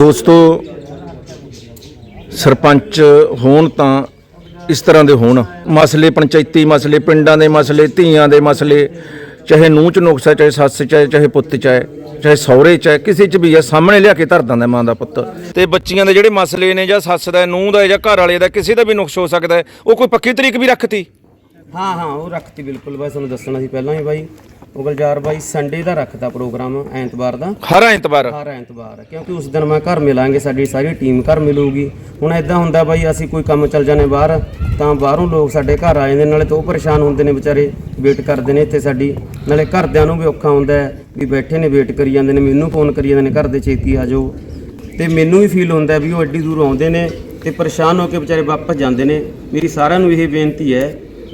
ਦੋਸਤੋ, ਸਰਪੰਚ ਹੋਣ ਤਾਂ ਇਸ ਤਰ੍ਹਾਂ ਦੇ ਹੋਣ। ਮਸਲੇ, ਪੰਚਾਇਤੀ ਮਸਲੇ, ਪਿੰਡਾਂ ਦੇ ਮਸਲੇ, ਧੀਆਂ ਦੇ ਮਸਲੇ, ਚਾਹੇ ਨੂੰਹ ਚ ਨੁਕਸਾ ਚਾਹੇ ਸੱਸ ਚ ਹੈ ਚਾਹੇ ਪੁੱਤ ਚ ਹੈ ਚਾਹੇ ਸਹੁਰੇ ਚ ਹੈ ਕਿਸੇ ਚ ਵੀ ਹੈ ਸਾਹਮਣੇ ਲਿਆ ਕੇ ਧਰ ਦਿੰਦਾ ਮਾਂ ਦਾ ਪੁੱਤ। ਤੇ ਬੱਚੀਆਂ ਦੇ ਜਿਹੜੇ ਮਸਲੇ ਨੇ ਜਾਂ ਸੱਸ ਦਾ, ਨੂੰਹ ਦਾ ਜਾਂ ਘਰ ਵਾਲੇ ਦਾ, ਕਿਸੇ ਦਾ ਵੀ ਨੁਕਸ ਹੋ ਸਕਦਾ ਉਹ ਕੋਈ ਪੱਕੀ ਤਰੀਕ ਵੀ ਰੱਖਤੀ? ਹਾਂ ਹਾਂ, ਉਹ ਰੱਖਤੀ ਬਿਲਕੁਲ। ਬਾਈ ਤੁਹਾਨੂੰ ਦੱਸਣਾ ਸੀ ਪਹਿਲਾਂ ਹੀ ਬਾਈ। ਉਹ ਗੁਲਜ਼ਾਰ ਬਾਈ ਸੰਡੇ ਦਾ ਰੱਖਤਾ ਪ੍ਰੋਗਰਾਮ ਐਤਵਾਰ ਦਾ। ਹਰ ਐਤਵਾਰ? ਹਰ ਐਤਵਾਰ ਕਿਉਂਕਿ ਉਸ ਦਿਨ ਮੈਂ ਘਰ ਮਿਲਾਂਗੇ ਸਾਡੀ ਸਾਰੀ ਟੀਮ ਘਰ ਮਿਲੂਗੀ। ਹੁਣ ਐਦਾਂ ਹੁੰਦਾ ਬਾਈ ਅਸੀਂ ਕੋਈ ਕੰਮ ਚੱਲ ਜਾਣੇ ਬਾਹਰ ਤਾਂ ਬਾਹਰੋਂ ਲੋਕ ਸਾਡੇ ਘਰ ਆ ਜਾਂਦੇ ਨਾਲੇ ਤਾਂ ਉਹ ਪਰੇਸ਼ਾਨ ਹੁੰਦੇ ਨੇ ਵਿਚਾਰੇ ਵੇਟ ਕਰਦੇ ਨੇ ਇੱਥੇ ਸਾਡੀ। ਨਾਲੇ ਘਰਦਿਆਂ ਨੂੰ ਵੀ ਔਖਾ ਹੁੰਦਾ ਵੀ ਬੈਠੇ ਨੇ ਵੇਟ ਕਰੀ ਜਾਂਦੇ ਨੇ ਮੈਨੂੰ ਫੋਨ ਕਰੀ ਜਾਂਦੇ ਨੇ ਘਰ ਦੇ ਛੇਤੀ ਆ ਜਾਓ। ਤੇ ਮੈਨੂੰ ਵੀ ਫੀਲ ਹੁੰਦਾ ਵੀ ਉਹ ਐਡੀ ਦੂਰ ਆਉਂਦੇ ਨੇ ਤੇ ਪਰੇਸ਼ਾਨ ਹੋ ਕੇ ਵਿਚਾਰੇ ਵਾਪਸ ਜਾਂਦੇ ਨੇ। ਮੇਰੀ ਸਾਰਿਆਂ ਨੂੰ ਇਹ ਬੇਨਤੀ ਹੈ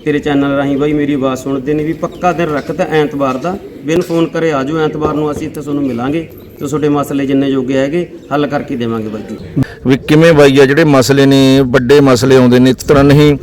ਤੇਰੇ ਚੈਨਲ ਰਾਹੀਂ ਬਾਈ ਮੇਰੀ ਆਵਾਜ਼ ਸੁਣਦੇ ਨੇ ਵੀ ਪੱਕਾ ਦਿਨ ਰੱਖਦਾ ਐਤਵਾਰ ਦਾ। ਬਿਨ ਫੋਨ ਕਰੇ ਆਜੋ, ਐਤਵਾਰ ਨੂੰ ਅਸੀਂ ਇੱਥੇ ਤੁਹਾਨੂੰ ਮਿਲਾਂਗੇ ਤੇ ਤੁਹਾਡੇ ਮਸਲੇ ਜਿੰਨੇ ਜੋਗੇ ਹੈਗੇ, ਹੱਲ ਕਰਕੇ ਦੇਵਾਂਗੇ ਬਾਈ ਜੀ। ਵੀ ਕਿਵੇਂ ਬਾਈ ਆ, ਜਿਹੜੇ ਮਸਲੇ ਨੇ, ਵੱਡੇ ਮਸਲੇ ਆਉਂਦੇ ਨੇ, ਇਸ ਤਰ੍ਹਾਂ ਨਹੀਂ।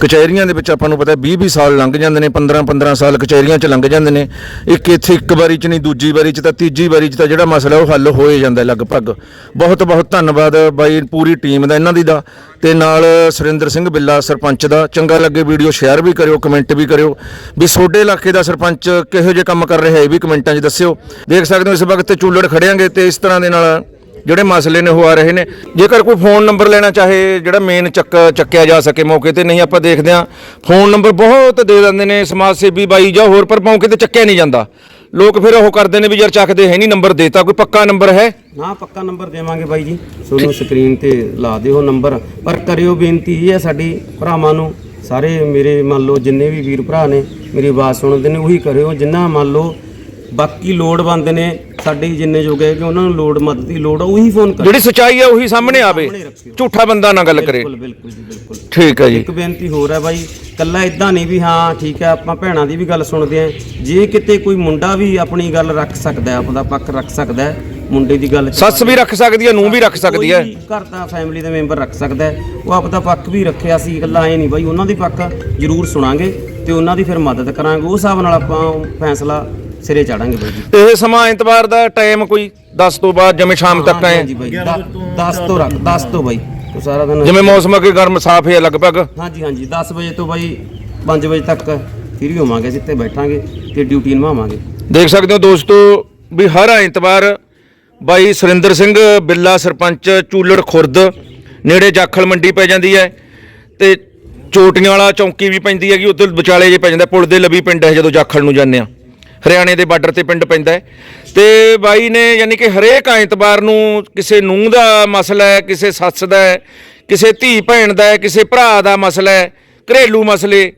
ਕਚਹਿਰੀਆਂ ਦੇ ਵਿੱਚ ਆਪਾਂ ਨੂੰ ਪਤਾ 20 20 ਸਾਲ ਲੰਘ ਜਾਂਦੇ ਨੇ 15 15 ਸਾਲ ਕਚਹਿਰੀਆਂ 'ਚ ਲੰਘ ਜਾਂਦੇ ਨੇ। ਇੱਕ ਇੱਥੇ ਇੱਕ ਵਾਰੀ 'ਚ ਨਹੀਂ, ਦੂਜੀ ਵਾਰੀ 'ਚ ਤਾਂ ਤੀਜੀ ਵਾਰੀ 'ਚ ਤਾਂ ਜਿਹੜਾ ਮਸਲਾ ਉਹ ਹੱਲ ਹੋ ਹੀ ਜਾਂਦਾ ਲਗਭਗ। ਬਹੁਤ ਬਹੁਤ ਧੰਨਵਾਦ ਬਾਈ ਪੂਰੀ ਟੀਮ ਦਾ, ਇਹਨਾਂ ਦੀ ਦਾ। ਤੇ ਨਾਲ ਸੁਰਿੰਦਰ ਸਿੰਘ ਬਿੱਲਾ ਸਰਪੰਚ ਦਾ, ਚੰਗਾ ਲੱਗੇ ਵੀਡੀਓ ਸ਼ੇਅਰ ਵੀ ਕਰਿਓ, ਕਮੈਂਟ ਵੀ ਕਰਿਓ। ਵੀ ਤੁਹਾਡੇ ਇਲਾਕੇ ਦਾ ਸਰਪੰਚ ਕਿਹੋ ਜਿਹੇ ਕੰਮ ਕਰ ਰਿਹਾ ਹੈ, ਇਹ ਵੀ ਕਮੈਂਟਾਂ 'ਚ ਦੱਸਿਓ। ਦੇਖ ਸਕਦੇ ਹੋ ਇਸ ਵਕਤ ਚੂਲੜ ਖੜਿਆਂਗੇ ਤੇ ਇਸ ਤਰ੍ਹਾਂ ਦੇ ਨਾਲ ਜਿਹੜੇ ਮਸਲੇ ਨੇ ਉਹ ਆ ਰਹੇ ਨੇ। ਜੇਕਰ ਕੋਈ ਫੋਨ ਨੰਬਰ ਲੈਣਾ ਚਾਹੇ, ਜਿਹੜਾ ਮੇਨ ਚੱਕ ਚੱਕਿਆ ਜਾ ਸਕੇ ਮੌਕੇ ਤੇ, ਨਹੀਂ ਆਪਾਂ ਦੇਖਦੇ ਹਾਂ। ਫੋਨ ਨੰਬਰ ਬਹੁਤ ਦੇ ਦਿੰਦੇ ਨੇ ਸਮਾਜ ਸੇਵੀ ਬਾਈ ਜਾਂ ਹੋਰ, ਪਰ ਮੌਕੇ ਤੇ ਚੱਕਿਆ ਨਹੀਂ ਜਾਂਦਾ। ਲੋਕ ਫਿਰ ਉਹ ਕਰਦੇ ਨੇ ਵੀ ਯਾਰ ਚੱਕਦੇ ਹੈ ਨਹੀਂ, ਨੰਬਰ ਦੇਤਾ, ਕੋਈ ਪੱਕਾ ਨੰਬਰ ਹੈ? ਨਾ, ਪੱਕਾ ਨੰਬਰ ਦੇਵਾਂਗੇ ਬਾਈ ਜੀ। ਤੁਹਾਨੂੰ ਸਕਰੀਨ ਤੇ ਲਾ ਦਿਓ ਨੰਬਰ। ਪਰ ਕਰਿਓ ਬੇਨਤੀ ਇਹ ਹੈ ਸਾਡੀ ਭਰਾਵਾਂ ਨੂੰ, ਸਾਰੇ ਮੇਰੇ ਮੰਨ ਲਓ ਜਿੰਨੇ ਵੀ ਵੀਰ ਭਰਾ ਨੇ, ਮੇਰੀ ਆਵਾਜ਼ ਸੁਣਦੇ ਨੇ, ਉਹੀ ਕਰਿਓ। ਜਿੰਨਾ ਮੰਨ ਲਓ ਬਾਕੀ ਲੋੜਵੰਦ ਨੇ ਸਾਡੇ ਜਿੰਨੇ ਜੋਗੇ ਹੈਗੇ ਉਹਨਾਂ ਨੂੰ ਲੋੜ ਮਦਦ ਦੀ ਲੋੜ ਆ ਉਹੀ ਫੋਨ ਕਰੋ। ਜਿਹੜੀ ਸਚਾਈ ਹੈ ਉਹੀ ਸਾਹਮਣੇ ਆਵੇ। ਝੂਠਾ ਬੰਦਾ ਨਾ ਗੱਲ ਕਰੇ। ਬਿਲਕੁਲ ਬਿਲਕੁਲ ਜੀ ਬਿਲਕੁਲ। ਠੀਕ ਹੈ ਜੀ। ਇੱਕ ਬੇਨਤੀ ਹੋਰ ਹੈ ਬਾਈ ਕੱਲਾ ਇਦਾਂ ਨਹੀਂ ਵੀ ਹਾਂ ਠੀਕ ਹੈ ਆਪਾਂ ਭੈਣਾਂ ਦੀ ਵੀ ਗੱਲ ਸੁਣਦੇ ਆਂ। ਜੇ ਕਿਤੇ ਕੋਈ ਮੁੰਡਾ ਵੀ ਆਪਣੀ ਗੱਲ ਰੱਖ ਸਕਦਾ ਹੈ ਆਪਦਾ ਪੱਖ ਰੱਖ ਸਕਦਾ ਹੈ ਮੁੰਡੇ ਦੀ ਗੱਲ ਸੱਸ ਵੀ ਰੱਖ ਸਕਦੀ ਹੈ ਨੂੰ ਵੀ ਰੱਖ ਸਕਦੀ ਹੈ ਘਰ ਦਾ ਫੈਮਿਲੀ ਦਾ ਮੈਂਬਰ ਰੱਖ ਸਕਦਾ ਹੈ ਉਹ ਆਪਦਾ ਪੱਖ ਵੀ ਰੱਖਿਆ ਸੀ ਇਕੱਲਾ ਐ ਨਹੀਂ ਬਾਈ ਉਹਨਾਂ ਦੀ ਪੱਖ ਜ਼ਰੂਰ ਸੁਣਾਂਗੇ ਤੇ ਉਹਨਾਂ ਦੀ ਫਿਰ ਮਦਦ ਕਰਾਂਗੇ। ਉਸ ਹਿਸਾਬ ਨਾਲ ਆਪਾਂ ਫੈਸਲਾ ਸਿਰੇ ਚਾੜਾਂਗੇ ਬਾਈ ਜੀ। ਇਹ ਸਮਾਂ ਐਤਵਾਰ ਦਾ ਟਾਈਮ ਕੋਈ 10 ਤੋਂ ਬਾਅਦ ਜਿਵੇਂ ਸ਼ਾਮ ਤੱਕ ਹਾਂਜੀ ਬਾਈ 10 ਤੋਂ ਰੱਖ 10 ਤੋਂ ਬਾਈ। ਤੂੰ ਸਾਰਾ ਦਿਨ ਜਿਵੇਂ ਮੌਸਮ ਅਗੇ ਗਰਮ ਸਾਫ਼ ਹੈ ਲਗਭਗ? ਹਾਂਜੀ ਹਾਂਜੀ 10 ਵਜੇ ਤੋਂ ਬਾਈ 5 ਵਜੇ ਤੱਕ ਫ੍ਰੀ ਹੋਵਾਂਗੇ ਅਸੀਂ ਬੈਠਾਂਗੇ ਤੇ ਡਿਊਟੀ ਨਿਭਾਵਾਂਗੇ। ਦੇਖ ਸਕਦੇ ਹੋ ਦੋਸਤੋ ਵੀ ਹਰ ਐਤਵਾਰ ਬਾਈ ਸੁਰਿੰਦਰ ਸਿੰਘ ਬਿੱਲਾ ਸਰਪੰਚ ਚੂਲੜ ਖੁਰਦ ਨੇੜੇ ਜਾਖਲ ਮੰਡੀ ਪੈ ਜਾਂਦੀ ਹੈ ਤੇ ਚੋਟੀਆਂ ਵਾਲਾ ਚੌਂਕੀ ਵੀ ਪੈਂਦੀ ਹੈਗੀ ਉੱਧਰ ਵਿਚਾਲੇ ਜੇ ਪੈ ਜਾਂਦਾ ਪੁਲ ਦੇ ਲਵੀ ਪਿੰਡ ਹੈ ਜਦੋਂ ਜਾਖਲ ਨੂੰ ਜਾਂਦੇ ਆ ਹਰਿਆਣੇ ਦੇ ਬਾਰਡਰ ਤੇ ਪਿੰਡ ਪੈਂਦਾ ਹੈ। ਤੇ ਬਾਈ ਨੇ ਯਾਨੀ ਕਿ ਹਰੇਕ ਐਤਵਾਰ ਨੂੰ ਕਿਸੇ ਨੂੰਹ ਦਾ ਮਸਲਾ ਹੈ, ਕਿਸੇ ਸੱਸ ਦਾ ਹੈ, ਕਿਸੇ ਧੀ ਭੈਣ ਦਾ ਹੈ, ਕਿਸੇ ਭਰਾ ਦਾ ਮਸਲਾ ਹੈ, ਘਰੇਲੂ ਮਸਲੇ।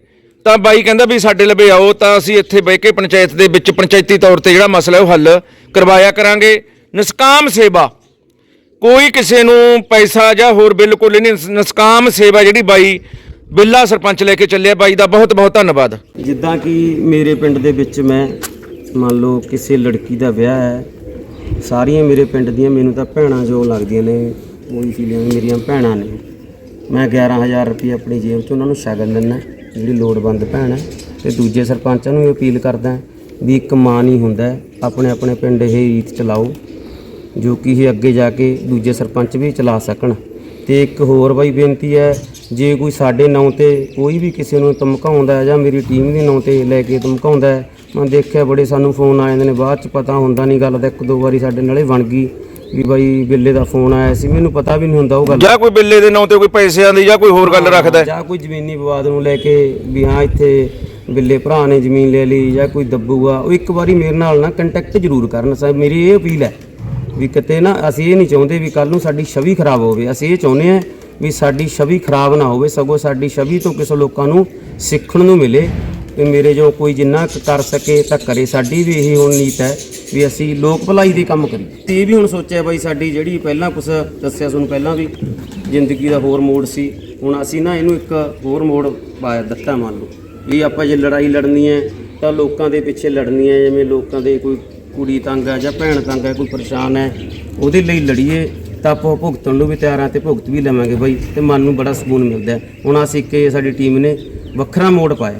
ਤਾਂ ਬਾਈ ਕਹਿੰਦਾ ਵੀ ਸਾਡੇ ਲਵੇ ਆਓ, ਤਾਂ ਅਸੀਂ ਇੱਥੇ ਬਹਿ ਕੇ ਪੰਚਾਇਤ ਦੇ ਵਿੱਚ ਪੰਚਾਇਤੀ ਤੌਰ ਤੇ ਜਿਹੜਾ ਮਸਲਾ ਉਹ ਹੱਲ ਕਰਵਾਇਆ ਕਰਾਂਗੇ। ਨਿਸਕਾਮ ਸੇਵਾ। ਕੋਈ ਕਿਸੇ ਨੂੰ ਪੈਸਾ ਜਾਂ ਹੋਰ ਬਿਲਕੁਲ ਨਹੀਂ, ਨਿਸ- ਨਿਸਕਾਮ ਸੇਵਾ ਜਿਹੜੀ ਬਾਈ ਬਿੱਲਾ ਸਰਪੰਚ ਲੈ ਕੇ ਚੱਲਿਆ। ਬਾਈ ਦਾ ਬਹੁਤ ਬਹੁਤ ਧੰਨਵਾਦ। ਜਿੱਦਾਂ ਕਿ ਮੇਰੇ ਪਿੰਡ ਦੇ ਵਿੱਚ ਮੈਂ ਮੰਨ ਲਓ ਕਿਸੇ ਲੜਕੀ ਦਾ ਵਿਆਹ ਹੈ, ਸਾਰੀਆਂ ਮੇਰੇ ਪਿੰਡ ਦੀਆਂ ਮੈਨੂੰ ਤਾਂ ਭੈਣਾਂ ਜੋ ਲੱਗਦੀਆਂ ਨੇ, ਉਹੀ ਫੀਲਿੰਗ ਮੇਰੀਆਂ ਭੈਣਾਂ ਨੇ। ਮੈਂ 11000 ਰੁਪਏ ਆਪਣੀ ਜੇਬ 'ਚ ਉਹਨਾਂ ਨੂੰ ਸ਼ਗਨ ਦਿੰਦਾ, ਜਿਹੜੀ ਲੋੜਵੰਦ ਭੈਣ ਹੈ। ਤੇ ਦੂਜੇ ਸਰਪੰਚਾਂ ਨੂੰ ਵੀ ਅਪੀਲ ਕਰਦਾ ਵੀ ਇੱਕ ਮਾਂ ਨਹੀਂ ਹੁੰਦਾ, ਆਪਣੇ ਆਪਣੇ ਪਿੰਡ ਇਹ ਰੀਤ ਚਲਾਓ, ਜੋ ਕਿ ਇਹ ਅੱਗੇ ਜਾ ਕੇ ਦੂਜੇ ਸਰਪੰਚ ਵੀ ਚਲਾ ਸਕਣ। ਤੇ ਇੱਕ ਹੋਰ ਬਾਈ ਬੇਨਤੀ ਹੈ ਜੇ ਕੋਈ ਸਾਡੇ ਨਾਂ ਤੇ ਕੋਈ ਵੀ ਕਿਸੇ ਨੂੰ ਧਮਕਾਉਂਦਾ ਹੈ ਜਾਂ ਮੇਰੀ ਟੀਮ ਦੇ ਨਾਂ ਤੇ ਲੈ ਕੇ ਧਮਕਾਉਂਦਾ ਹੈ ਮੈਂ ਦੇਖਿਆ ਬੜੇ ਸਾਨੂੰ ਫੋਨ ਆ ਜਾਂਦੇ ਨੇ ਬਾਅਦ ਚ ਪਤਾ ਹੁੰਦਾ ਨਹੀਂ ਗੱਲ ਦਾ ਇੱਕ ਦੋ ਵਾਰੀ ਸਾਡੇ ਨਾਲੇ ਬਣ ਗਈ ਵੀ ਬਾਈ ਬਿੱਲੇ ਦਾ ਫੋਨ ਆਇਆ ਸੀ ਮੈਨੂੰ ਪਤਾ ਵੀ ਨਹੀਂ ਹੁੰਦਾ ਉਹ ਗੱਲ ਜਾਂ ਕੋਈ ਬਿੱਲੇ ਦੇ ਨਾਂ ਤੇ ਕੋਈ ਪੈਸਿਆਂ ਦੀ ਜਾਂ ਕੋਈ ਹੋਰ ਗੱਲ ਰੱਖਦਾ ਹੈ। ਜਾਂ ਕੋਈ ਜ਼ਮੀਨੀ ਵਿਵਾਦ ਨੂੰ ਲੈ ਕੇ ਵੀ ਹਾਂ ਇੱਥੇ ਬਿੱਲੇ ਭਰਾ ਨੇ ਜ਼ਮੀਨ ਲੈ ਲਈ ਜਾਂ ਕੋਈ ਦੱਬੂਗਾ ਉਹ ਇੱਕ ਵਾਰੀ ਮੇਰੇ ਨਾਲ ਨਾ ਕੰਟੈਕਟ ਜ਼ਰੂਰ ਕਰਨ ਸਾਹਿਬ ਮੇਰੀ ਇਹ ਅਪੀਲ ਹੈ ਵੀ ਕਿਤੇ ਨਾ ਅਸੀਂ ਇਹ ਨਹੀਂ ਚਾਹੁੰਦੇ ਵੀ ਕੱਲ ਨੂੰ ਸਾਡੀ ਛਵੀ ਖਰਾਬ ਹੋਵੇ ਅਸੀਂ ਇਹ ਚਾਹੁੰਦੇ ਹਾਂ ਵੀ ਸਾਡੀ ਛਵੀ ਖਰਾਬ ਨਾ ਹੋਵੇ, ਸਗੋਂ ਸਾਡੀ ਛਵੀ ਤੋਂ ਕਿਸੇ ਲੋਕਾਂ ਨੂੰ ਸਿੱਖਣ ਨੂੰ ਮਿਲੇ ਤੇ ਮੇਰੇ ਜੋ ਕੋਈ ਜਿੰਨਾ ਕੁ ਕਰ ਸਕੇ ਤਾਂ ਕਰੇ। ਸਾਡੀ ਵੀ ਇਹੀ ਹੁਣ ਨੀਤ ਹੈ ਵੀ ਅਸੀਂ ਲੋਕ ਭਲਾਈ ਦੇ ਕੰਮ ਕਰੀਏ। ਤੇ ਇਹ ਵੀ ਹੁਣ ਸੋਚਿਆ ਬਾਈ ਸਾਡੀ ਜਿਹੜੀ ਪਹਿਲਾਂ ਕੁਛ ਦੱਸਿਆ ਤੁਹਾਨੂੰ ਪਹਿਲਾਂ ਵੀ ਜ਼ਿੰਦਗੀ ਦਾ ਹੋਰ ਮੋੜ ਸੀ, ਹੁਣ ਅਸੀਂ ਨਾ ਇਹਨੂੰ ਇੱਕ ਹੋਰ ਮੋੜ ਪਾਇਆ ਦਿੱਤਾ ਮੰਨ ਲਓ। ਵੀ ਆਪਾਂ ਜੇ ਲੜਾਈ ਲੜਨੀ ਹੈ ਤਾਂ ਲੋਕਾਂ ਦੇ ਪਿੱਛੇ ਲੜਨੀ ਹੈ, ਜਿਵੇਂ ਲੋਕਾਂ ਦੇ ਕੋਈ ਕੁੜੀ ਤੰਗ ਹੈ ਜਾਂ ਭੈਣ ਤੰਗ ਹੈ, ਕੋਈ ਪਰੇਸ਼ਾਨ ਹੈ, ਉਹਦੇ ਲਈ ਲੜੀਏ। ਤਾਂ ਆਪਾਂ ਭੁਗਤਣ ਨੂੰ ਵੀ ਤਿਆਰ ਹਾਂ ਤੇ ਭੁਗਤ ਵੀ ਲਵਾਂਗੇ ਬਾਈ, ਤੇ ਮਨ ਨੂੰ ਬੜਾ ਸਕੂਨ ਮਿਲਦਾ ਹੈ। ਹੁਣ ਅਸੀਂ ਇੱਕ ਸਾਡੀ ਟੀਮ ਨੇ ਵੱਖਰਾ ਮੋੜ ਪਾਇਆ